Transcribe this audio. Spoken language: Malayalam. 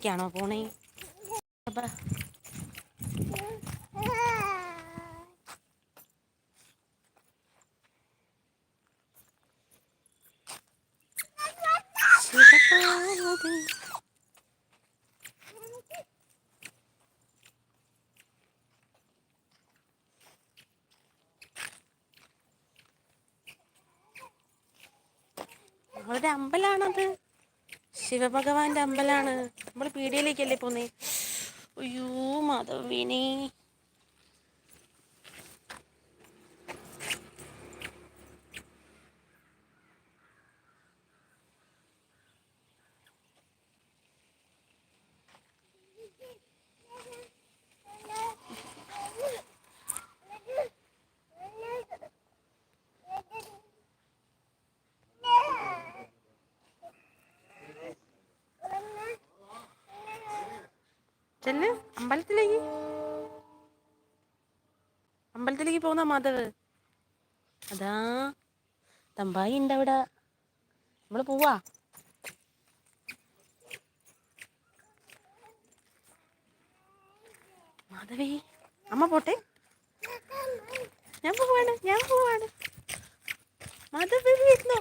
ക്കാണോ പോണേ? അപ്പ. അമ്പലാണത്. ശിവഭഗവാന്റെ അമ്പലാണ്. നമ്മൾ പീടികയിലേക്കല്ലേ പോന്നേ? അയ്യോ മാധവിനെ ചെല്ല്. അമ്പലത്തിലേക്ക്. അമ്പലത്തിലേക്ക് പോകുന്ന മാധവ്. അതാ. തമ്പായി ഉണ്ട് അവിടെ. നമ്മൾ പോവാ. മാധവി അമ്മ പോട്ടെ? ഞാൻ പോവാണ് ഞാൻ പോവാണ്. മാധവി ഇരുന്നോ